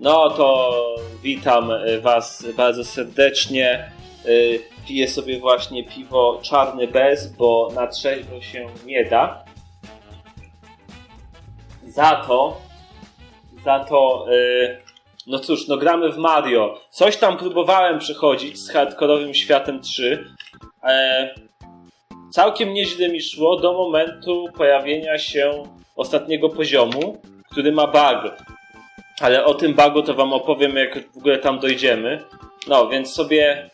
No to witam y, Was bardzo serdecznie. Y, Piję sobie właśnie piwo czarny bez, bo na trzeźwo się nie da. Za to, za to, y, no cóż, no gramy w Mario. Coś tam próbowałem przechodzić z hardkorowym światem 3. E, całkiem nieźle mi szło do momentu pojawienia się ostatniego poziomu, który ma bug. Ale o tym bugu to wam opowiem, jak w ogóle tam dojdziemy. No, więc sobie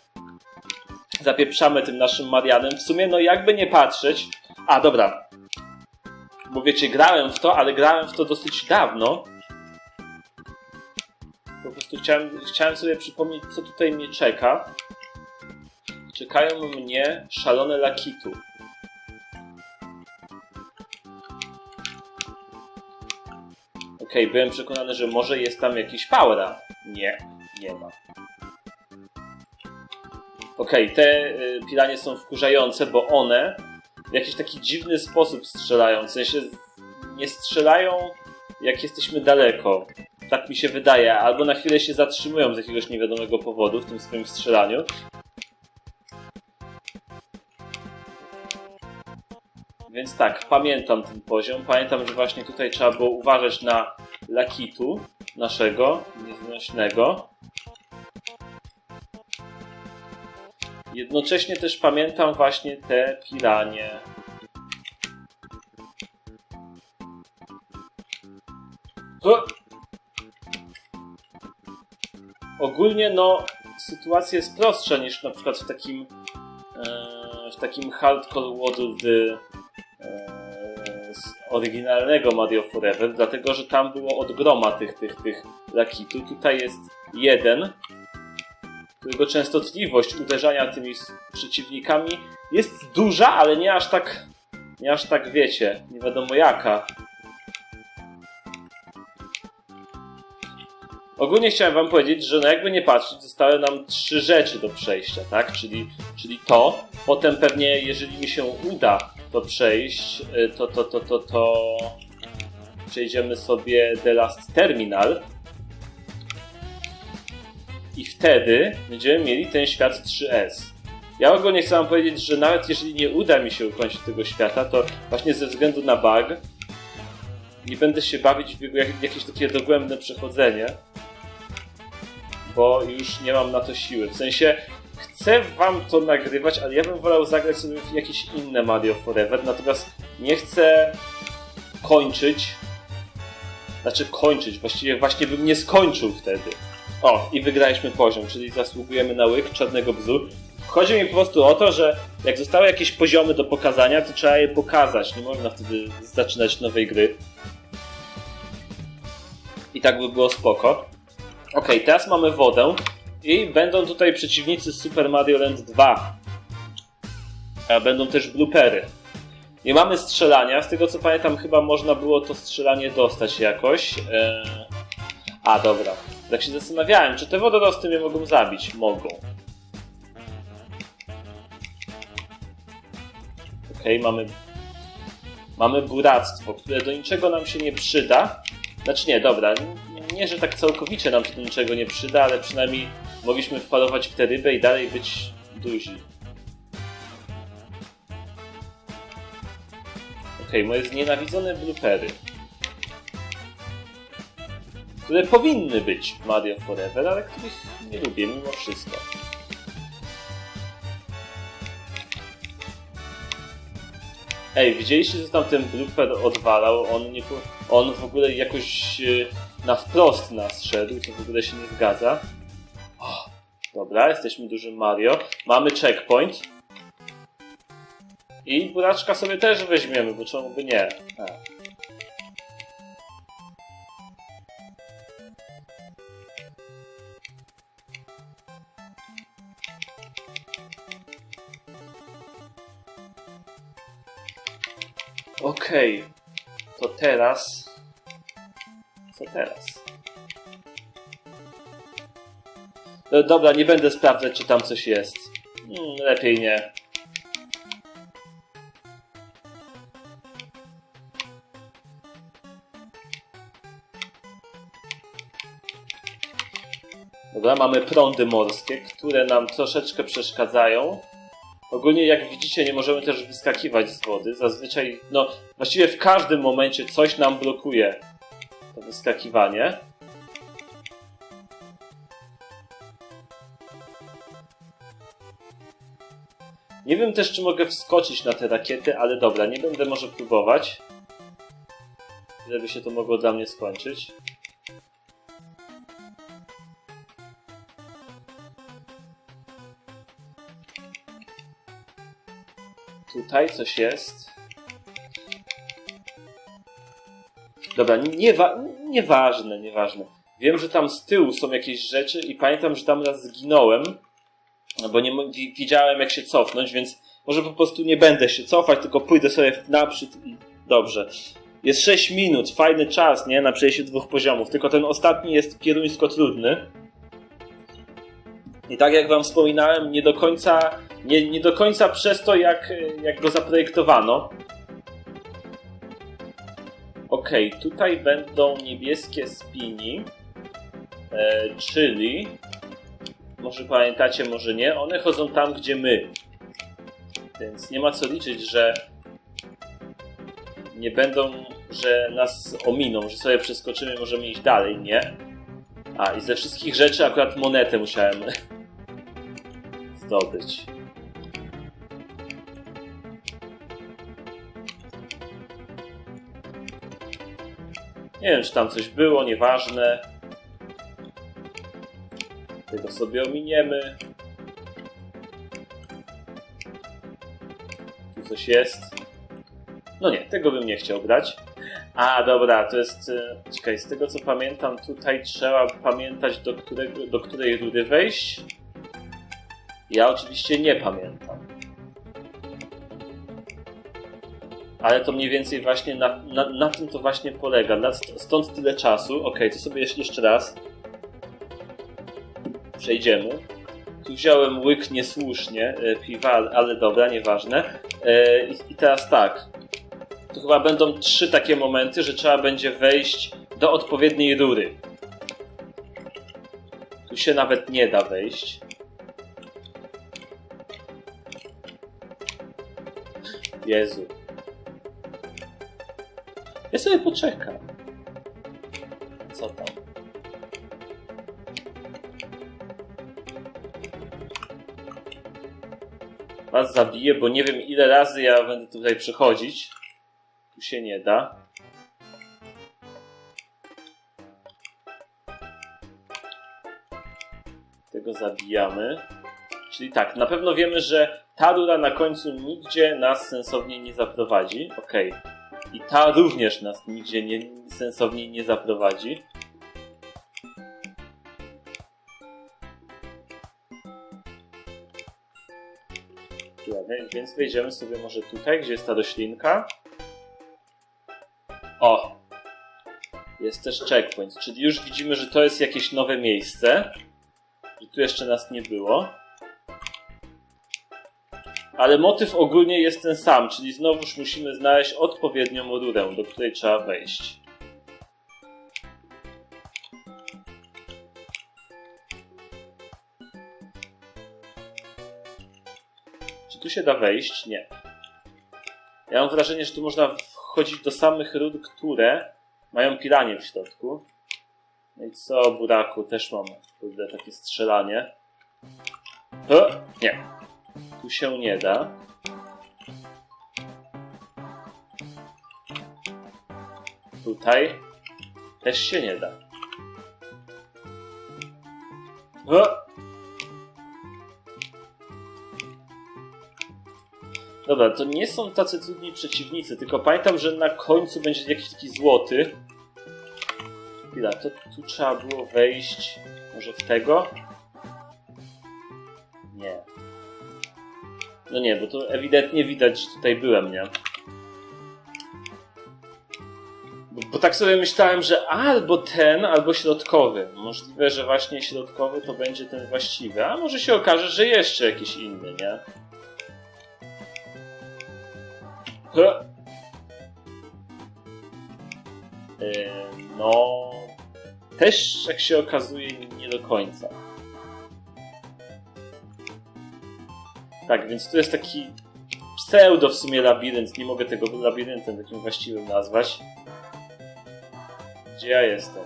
zapieprzamy tym naszym Marianem. W sumie, no jakby nie patrzeć... A, dobra. Bo wiecie, grałem w to, ale grałem w to dosyć dawno. Po prostu chciałem, chciałem sobie przypomnieć, co tutaj mnie czeka. Czekają mnie szalone lakitu. Okej, byłem przekonany, że może jest tam jakiś power Nie, nie ma. Okej, te y, piranie są wkurzające, bo one w jakiś taki dziwny sposób strzelają. W sensie nie strzelają jak jesteśmy daleko. Tak mi się wydaje. Albo na chwilę się zatrzymują z jakiegoś niewiadomego powodu w tym swoim strzelaniu. Więc tak, pamiętam ten poziom. Pamiętam, że właśnie tutaj trzeba było uważać na lakitu naszego, nieznośnego. Jednocześnie też pamiętam właśnie te piranie. Ogólnie no sytuacja jest prostsza niż na przykład w takim e, w takim hardcore World oryginalnego Mario Forever, dlatego że tam było od groma tych, tych, tych lakitu. Tutaj jest jeden, którego częstotliwość uderzania tymi przeciwnikami jest duża, ale nie aż tak, nie aż tak wiecie, nie wiadomo jaka. Ogólnie chciałem wam powiedzieć, że no jakby nie patrzeć, zostały nam trzy rzeczy do przejścia, tak? Czyli, czyli to, potem pewnie jeżeli mi się uda to przejść, y, to, to, to, to, to przejdziemy sobie The Last Terminal i wtedy będziemy mieli ten świat 3S. Ja ogólnie chcę wam powiedzieć, że nawet jeżeli nie uda mi się ukończyć tego świata, to właśnie ze względu na bug nie będę się bawić w jakieś takie dogłębne przechodzenie, bo już nie mam na to siły. W sensie chcę wam to nagrywać, ale ja bym wolał zagrać sobie w jakieś inne Mario Forever, natomiast nie chcę kończyć znaczy kończyć, właściwie właśnie bym nie skończył wtedy. O, i wygraliśmy poziom, czyli zasługujemy na łyk czarnego bzu. Chodzi mi po prostu o to, że jak zostały jakieś poziomy do pokazania, to trzeba je pokazać. Nie można wtedy zaczynać nowej gry. I tak by było spoko. Okej, teraz mamy wodę i będą tutaj przeciwnicy z Super Mario Land 2. A będą też bloopery. Nie mamy strzelania, z tego co pamiętam chyba można było to strzelanie dostać jakoś. Eee... A, dobra. Tak się zastanawiałem, czy te wodorosty mnie mogą zabić? Mogą. Okej, mamy... Mamy buractwo, które do niczego nam się nie przyda. Znaczy nie, dobra. Nie, że tak całkowicie nam się do niczego nie przyda, ale przynajmniej mogliśmy wparować w tę rybę i dalej być duzi. Okej, moje znienawidzone bloopery. Które powinny być w Mario Forever, ale których nie lubię mimo wszystko. Ej, widzieliście, co tam ten blooper odwalał? On, nie, on w ogóle jakoś e, na wprost nas szedł, co w ogóle się nie zgadza. Dobra, jesteśmy dużym Mario. Mamy checkpoint. I buraczka sobie też weźmiemy, bo czemu by nie? A. Okej, to teraz. Co teraz? No, dobra, nie będę sprawdzać, czy tam coś jest. Hmm, lepiej nie. Dobra, mamy prądy morskie, które nam troszeczkę przeszkadzają. Ogólnie, jak widzicie, nie możemy też wyskakiwać z wody. Zazwyczaj, no, właściwie w każdym momencie coś nam blokuje to wyskakiwanie. Nie wiem też, czy mogę wskoczyć na te rakiety, ale dobra, nie będę może próbować. Żeby się to mogło dla mnie skończyć. Tutaj coś jest. Dobra, niewa nieważne, nieważne. Wiem, że tam z tyłu są jakieś rzeczy i pamiętam, że tam raz zginąłem, bo nie widziałem jak się cofnąć, więc może po prostu nie będę się cofać, tylko pójdę sobie naprzód i dobrze. Jest 6 minut, fajny czas, nie? Na przejście dwóch poziomów, tylko ten ostatni jest kieruńsko trudny. I tak jak wam wspominałem, nie do końca, nie, nie do końca przez to, jak, jak go zaprojektowano. Okej, tutaj będą niebieskie spini, e, czyli może pamiętacie, może nie, one chodzą tam, gdzie my. Więc nie ma co liczyć, że nie będą, że nas ominą, że sobie przeskoczymy, możemy iść dalej, nie? A, i ze wszystkich rzeczy akurat monetę musiałem zdobyć. Nie wiem, czy tam coś było, nieważne. Tego sobie ominiemy. Tu coś jest. No nie, tego bym nie chciał brać. A, dobra, to jest... e, Czekaj, z tego co pamiętam, tutaj trzeba pamiętać, do, którego, do której rury wejść. Ja oczywiście nie pamiętam. Ale to mniej więcej właśnie na, na, na tym to właśnie polega. Stąd tyle czasu. Okej, to sobie jeszcze raz przejdziemy. Tu wziąłem łyk niesłusznie e, piwa, ale- dobra, nieważne. E, I teraz tak. To chyba będą trzy takie momenty, że trzeba będzie wejść do odpowiedniej rury. Tu się nawet nie da wejść. Jezu. Ja sobie poczekam. Co tam? Was zabiję, bo nie wiem ile razy ja będę tutaj przychodzić. Tu się nie da. Tego zabijamy. Czyli tak, na pewno wiemy, że ta rura na końcu nigdzie nas sensownie nie zaprowadzi. Okej. I ta również nas nigdzie nie, sensownie nie zaprowadzi. Więc wejdziemy sobie może tutaj, gdzie jest ta roślinka. O! Jest też checkpoint, czyli już widzimy, że to jest jakieś nowe miejsce. Że tu jeszcze nas nie było. Ale motyw ogólnie jest ten sam, czyli znowuż musimy znaleźć odpowiednią rurę, do której trzeba wejść. Tu się da wejść? Nie. Ja mam wrażenie, że tu można wchodzić do samych rur, które mają piranie w środku. No i co, buraku, też mam kurde, takie strzelanie. O, nie. Tu się nie da. Tutaj też się nie da. O! Dobra, to nie są tacy trudni przeciwnicy, tylko pamiętam, że na końcu będzie jakiś taki złoty. Chwila, to tu trzeba było wejść może w tego? Nie. No nie, bo to ewidentnie widać, że tutaj byłem, nie? Bo, bo tak sobie myślałem, że albo ten, albo środkowy. Możliwe, że właśnie środkowy to będzie ten właściwy, a może się okaże, że jeszcze jakiś inny, nie? Yy, no... też, jak się okazuje, nie do końca. Tak, więc tu jest taki pseudo w sumie labirynt. Nie mogę tego labiryntem takim właściwym nazwać. Gdzie ja jestem?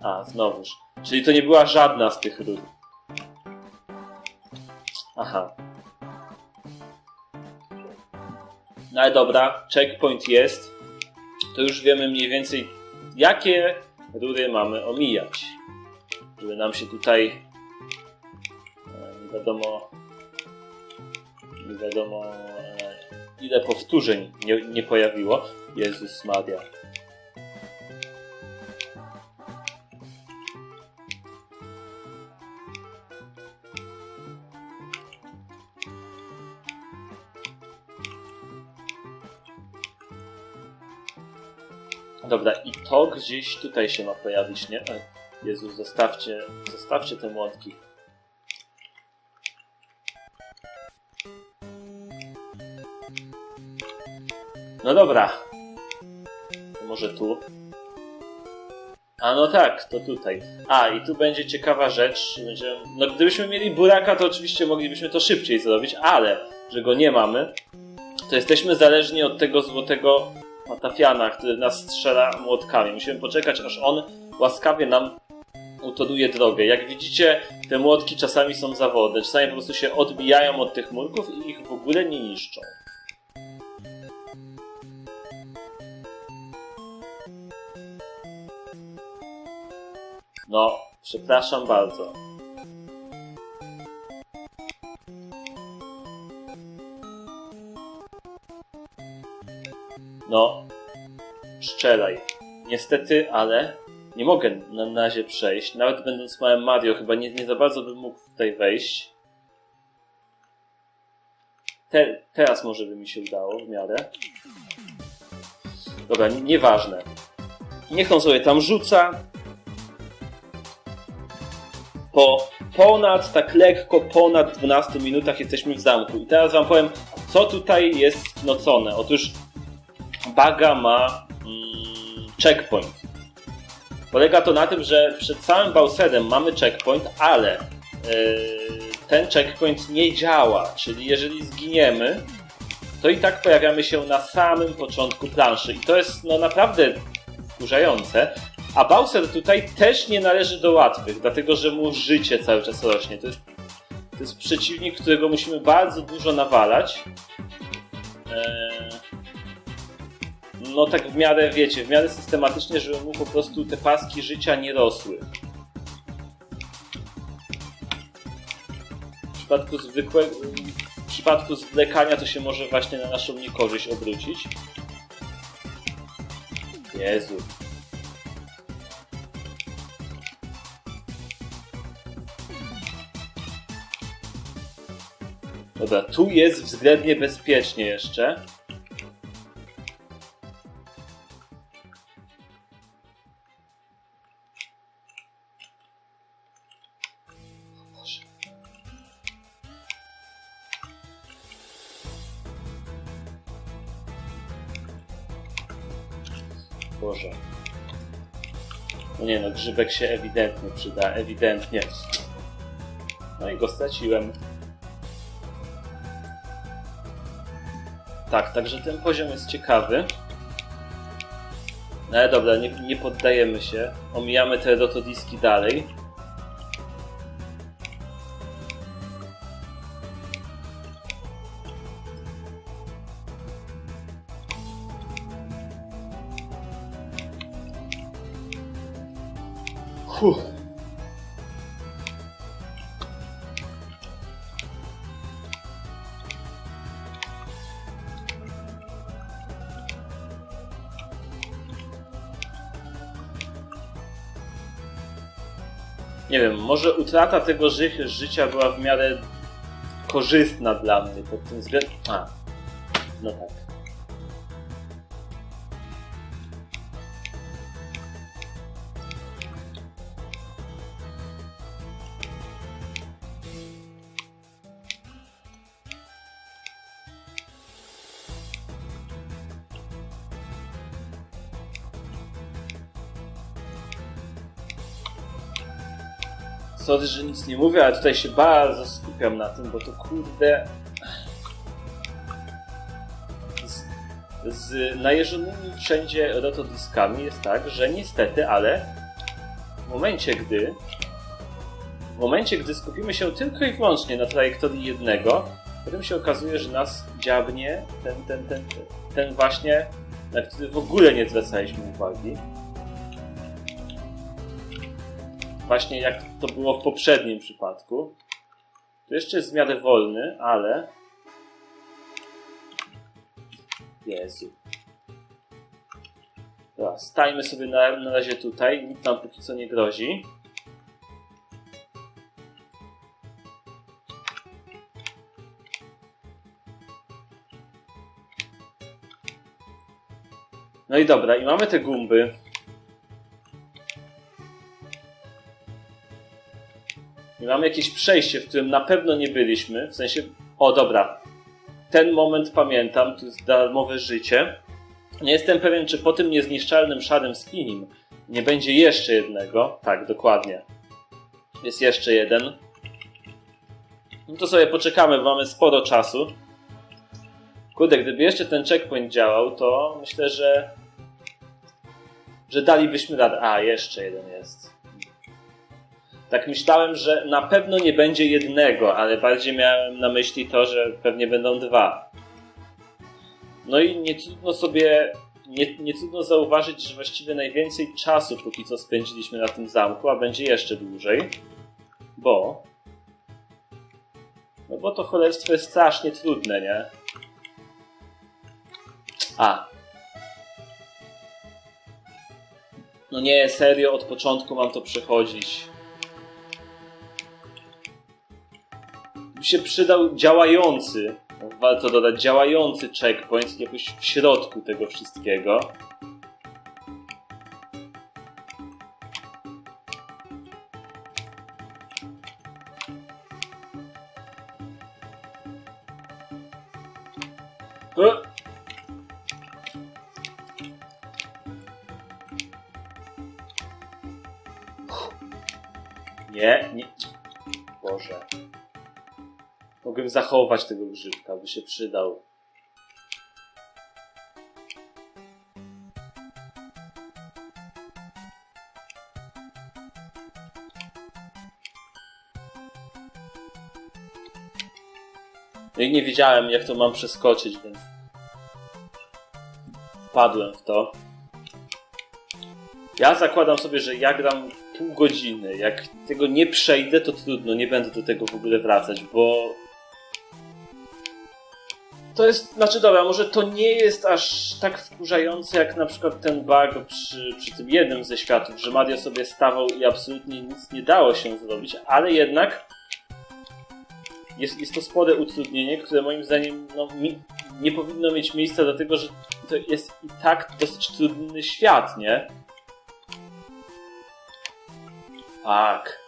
A, znowuż. Czyli to nie była żadna z tych rur. Aha. No ale dobra, checkpoint jest. To już wiemy mniej więcej, jakie rury mamy omijać. Żeby nam się tutaj e, nie wiadomo nie wiadomo e, ile powtórzeń nie, nie pojawiło. Jezus Maria. To gdzieś tutaj się ma pojawić, nie? Jezus, zostawcie, zostawcie te młotki. No dobra. To Może tu. A no tak, to tutaj. A, i tu będzie ciekawa rzecz. No gdybyśmy mieli buraka, to oczywiście moglibyśmy to szybciej zrobić, ale że go nie mamy, to jesteśmy zależni od tego złotego patafiana, który nas strzela młotkami. Musimy poczekać, aż on łaskawie nam utoruje drogę. Jak widzicie, te młotki czasami są zawodne, czasami po prostu się odbijają od tych murków i ich w ogóle nie niszczą. No, przepraszam bardzo. No, strzelaj. Niestety, ale nie mogę na razie przejść. Nawet będąc małym Mario, chyba nie, nie za bardzo bym mógł tutaj wejść. Te, teraz może by mi się udało w miarę. Dobra, nieważne. Niech on sobie tam rzuca. Po ponad, tak lekko ponad 12 minutach jesteśmy w zamku. I teraz wam powiem, co tutaj jest nocone. Otóż Baga ma mm, checkpoint. Polega to na tym, że przed samym Bowserem mamy checkpoint, ale yy, ten checkpoint nie działa. Czyli jeżeli zginiemy, to i tak pojawiamy się na samym początku planszy. I to jest no naprawdę wkurzające. A Bowser tutaj też nie należy do łatwych, dlatego że mu życie cały czas rośnie. To jest, to jest przeciwnik, którego musimy bardzo dużo nawalać. Eee, no tak w miarę, wiecie, w miarę systematycznie, żeby mu po prostu te paski życia nie rosły. W przypadku zwykłego, w przypadku zwlekania to się może właśnie na naszą niekorzyść obrócić. Jezu. Dobra, tu jest względnie bezpiecznie jeszcze. Grzybek się ewidentnie przyda, ewidentnie. No i go straciłem. Tak, także ten poziom jest ciekawy. No ale dobra, nie, nie poddajemy się. Omijamy te rotodiski dalej. Utrata tego ży życia była w miarę korzystna dla mnie pod tym względem. Sorry, że nic nie mówię, ale tutaj się bardzo skupiam na tym, bo to kurde... Z, z najeżonymi wszędzie rotodiskami jest tak, że niestety, ale w momencie, gdy w momencie, gdy skupimy się tylko i wyłącznie na trajektorii jednego, potem się okazuje, że nas dziabnie ten, ten, ten, ten, ten właśnie, na który w ogóle nie zwracaliśmy uwagi. Właśnie jak to było w poprzednim przypadku. Tu jeszcze jest w miarę wolny, ale... Jezu. Dobra, stajmy sobie na, na razie tutaj, nic nam póki co nie grozi. No i dobra, i mamy te gumby. Mamy jakieś przejście, w którym na pewno nie byliśmy. W sensie, o dobra, ten moment pamiętam, to jest darmowe życie. Nie jestem pewien, czy po tym niezniszczalnym szarym spinim nie będzie jeszcze jednego. Tak, dokładnie. Jest jeszcze jeden. No to sobie poczekamy, bo mamy sporo czasu. Kurde, gdyby jeszcze ten checkpoint działał, to myślę, że że dalibyśmy radę. A, jeszcze jeden jest. Tak myślałem, że na pewno nie będzie jednego, ale bardziej miałem na myśli to, że pewnie będą dwa. No i nie trudno sobie, nie, nie trudno zauważyć, że właściwie najwięcej czasu póki co spędziliśmy na tym zamku, a będzie jeszcze dłużej, bo... No bo to cholerstwo jest strasznie trudne, nie? A, No nie, serio, od początku mam to przechodzić. Się przydał działający, warto dodać, działający checkpoint jakoś w środku tego wszystkiego. E! Zachować tego grzybka, by się przydał. No i nie wiedziałem, jak to mam przeskoczyć, więc wpadłem w to. Ja zakładam sobie, że ja gram pół godziny. Jak tego nie przejdę, to trudno, nie będę do tego w ogóle wracać, bo. To jest, znaczy dobra, może to nie jest aż tak wkurzające jak na przykład ten bug przy, przy tym jednym ze światów, że Mario sobie stawał i absolutnie nic nie dało się zrobić, ale jednak jest, jest to spore utrudnienie, które moim zdaniem no, mi, nie powinno mieć miejsca, dlatego że to jest i tak dosyć trudny świat, nie? Tak.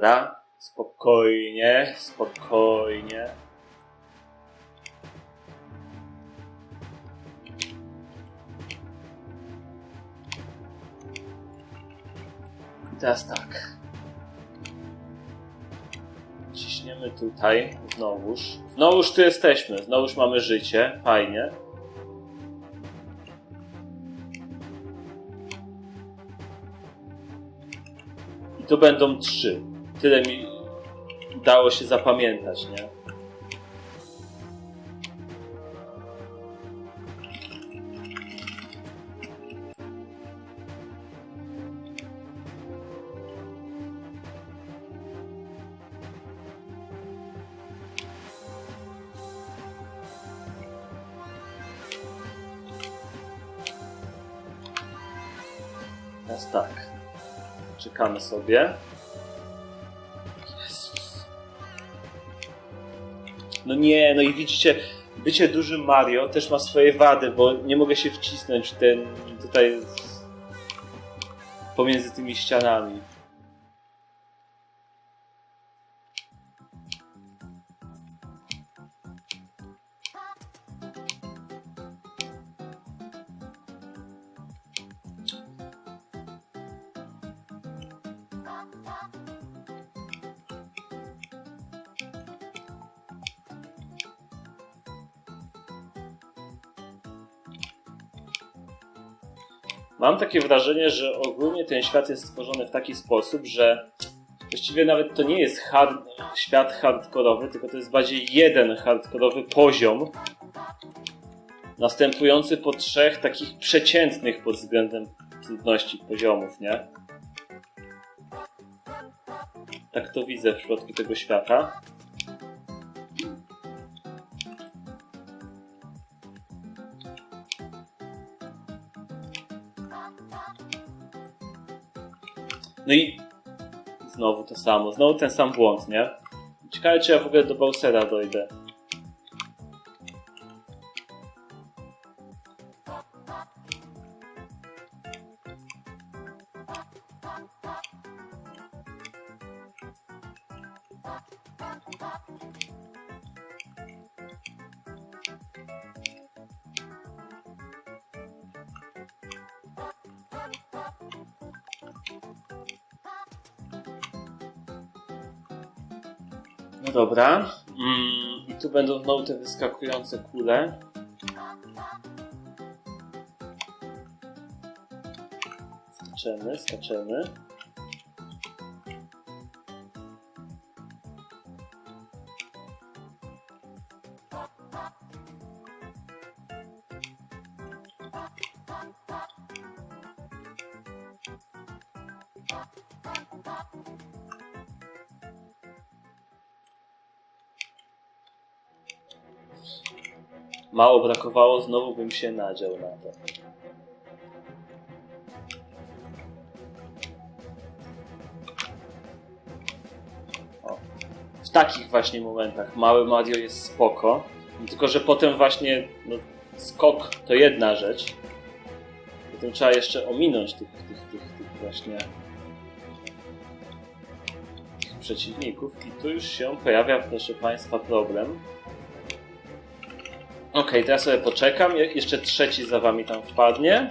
Dobra, spokojnie, spokojnie. I teraz tak. Ciśniemy tutaj, znowuż. Znowuż tu jesteśmy, znowuż mamy życie, fajnie. I to będą trzy. Tyle mi udało się zapamiętać, nie? Teraz tak. Czekamy sobie. No nie, no i widzicie, bycie dużym Mario też ma swoje wady, bo nie mogę się wcisnąć ten tutaj pomiędzy tymi ścianami. Mam takie wrażenie, że ogólnie ten świat jest stworzony w taki sposób, że właściwie nawet to nie jest hard, świat hardkorowy, tylko to jest bardziej jeden hardkorowy poziom, następujący po trzech takich przeciętnych pod względem trudności poziomów, nie? Tak to widzę w przypadku tego świata. No i znowu to samo, znowu ten sam błąd, nie? Ciekawe, czy ja w ogóle do Bowsera dojdę. No dobra. Mm, I tu będą znowu te wyskakujące kule. Skaczemy, skaczemy. Mało brakowało, znowu bym się nadział na to. O. W takich właśnie momentach mały Mario jest spoko, tylko że potem właśnie no, skok to jedna rzecz. Potem trzeba jeszcze ominąć tych, tych, tych, tych właśnie przeciwników i tu już się pojawia, proszę Państwa, problem. Okej, teraz sobie poczekam. Je- Jeszcze trzeci za wami tam wpadnie.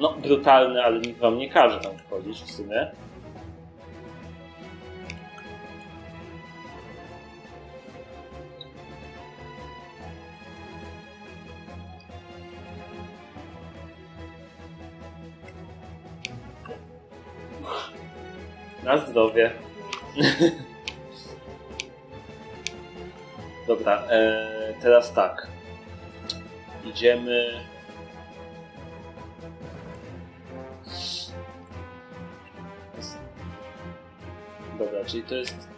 No, brutalny, ale nikt wam nie każe tam wchodzić w sumie. Na zdrowie. Dobra, e, teraz tak. Idziemy. Dobra, czyli to jest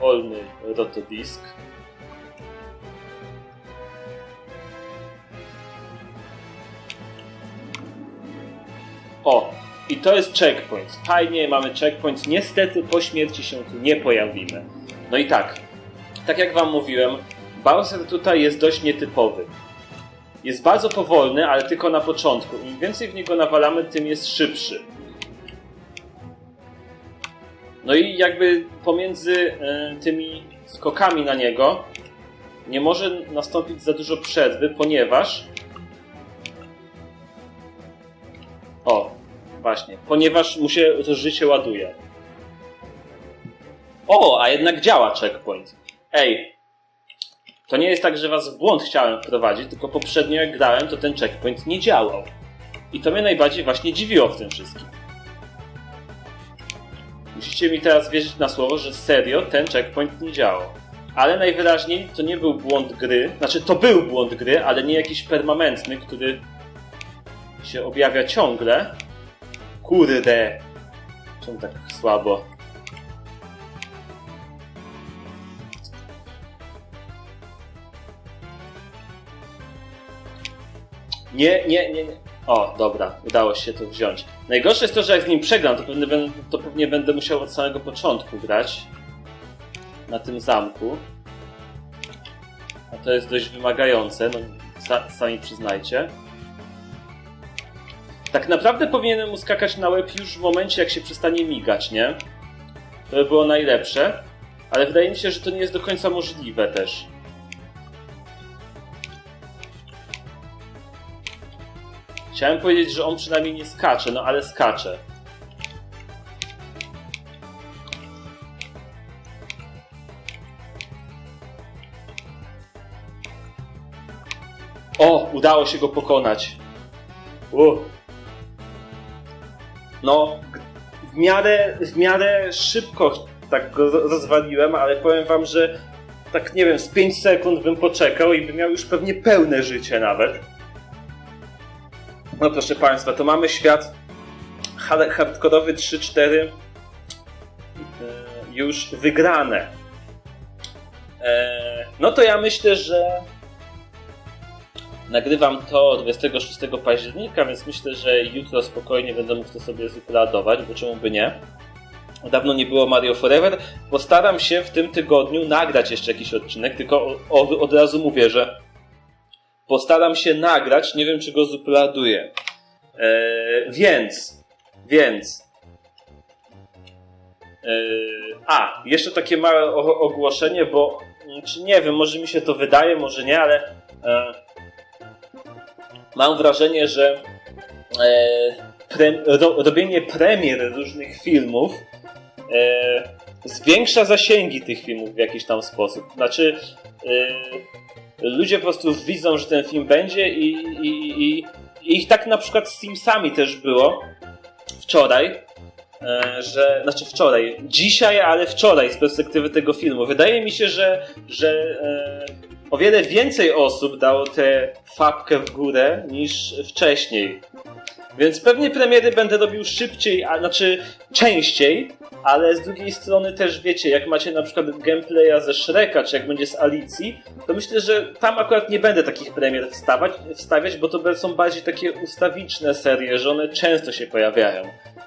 wolny rotodisk. O, i to jest checkpoint. Fajnie, mamy checkpoint. Niestety po śmierci się tu nie pojawimy. No i tak, tak jak wam mówiłem, Bowser tutaj jest dość nietypowy. Jest bardzo powolny, ale tylko na początku. Im więcej w niego nawalamy, tym jest szybszy. No i jakby pomiędzy e, tymi skokami na niego nie może nastąpić za dużo przerwy, ponieważ. O, właśnie, ponieważ mu się to życie ładuje. O, a jednak działa checkpoint. Ej, to nie jest tak, że was w błąd chciałem wprowadzić, tylko poprzednio jak grałem, to ten checkpoint nie działał. I to mnie najbardziej właśnie dziwiło w tym wszystkim. Musicie mi teraz wierzyć na słowo, że serio ten checkpoint nie działał. Ale najwyraźniej to nie był błąd gry, znaczy to był błąd gry, ale nie jakiś permanentny, który się objawia ciągle. Kurde. Czemu tak słabo? Nie, nie, nie, nie. O, dobra, udało się to wziąć. Najgorsze jest to, że jak z nim przegram, to pewnie, będę- to pewnie będę musiał od samego początku grać na tym zamku. A to jest dość wymagające, no sa, sami przyznajcie. Tak naprawdę powinienem mu skakać na łeb już w momencie, jak się przestanie migać, nie? To by było najlepsze, ale wydaje mi się, że to nie jest do końca możliwe też. Chciałem powiedzieć, że on przynajmniej nie skacze, no ale skacze. O, udało się go pokonać. No, w miarę, w miarę szybko tak go ro- rozwaliłem, ale powiem wam, że tak nie wiem, z 5 sekund bym poczekał i bym miał już pewnie pełne życie nawet. No proszę państwa, to mamy świat hard- hardkorowy 3-4 e, już wygrane. E, No to ja myślę, że Nagrywam to 26 października, więc myślę, że jutro spokojnie będę mógł to sobie zuploadować, bo czemu by nie. Dawno nie było Mario Forever. Postaram się w tym tygodniu nagrać jeszcze jakiś odcinek, tylko od razu mówię, że postaram się nagrać, nie wiem czy go zuploaduję. Eee, więc, więc. Eee, a, jeszcze takie małe ogłoszenie, bo mm, czy nie wiem, może mi się to wydaje, może nie, ale e, mam wrażenie, że e, pre, ro, robienie premier różnych filmów e, zwiększa zasięgi tych filmów w jakiś tam sposób. Znaczy, e, ludzie po prostu widzą, że ten film będzie i, i, i, i ich tak na przykład z Simsami też było wczoraj, e, że, znaczy wczoraj, dzisiaj, ale wczoraj z perspektywy tego filmu. Wydaje mi się, że, że e, o wiele więcej osób dało tę fabkę w górę niż wcześniej. Więc pewnie premiery będę robił szybciej, a znaczy częściej, ale z drugiej strony też wiecie, jak macie na przykład gameplaya ze Shreka, czy jak będzie z Alicji, to myślę, że tam akurat nie będę takich premier wstawać, wstawiać, bo to są bardziej takie ustawiczne serie, że one często się pojawiają.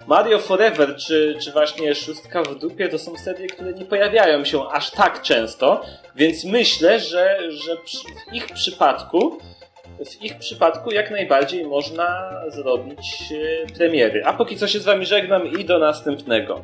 Mario Forever, czy, czy właśnie Szóstka w dupie, to są serie, które nie pojawiają się aż tak często, więc myślę, że, że w ich przypadku w ich przypadku jak najbardziej można zrobić e, premiery. A póki co się z wami żegnam i do następnego.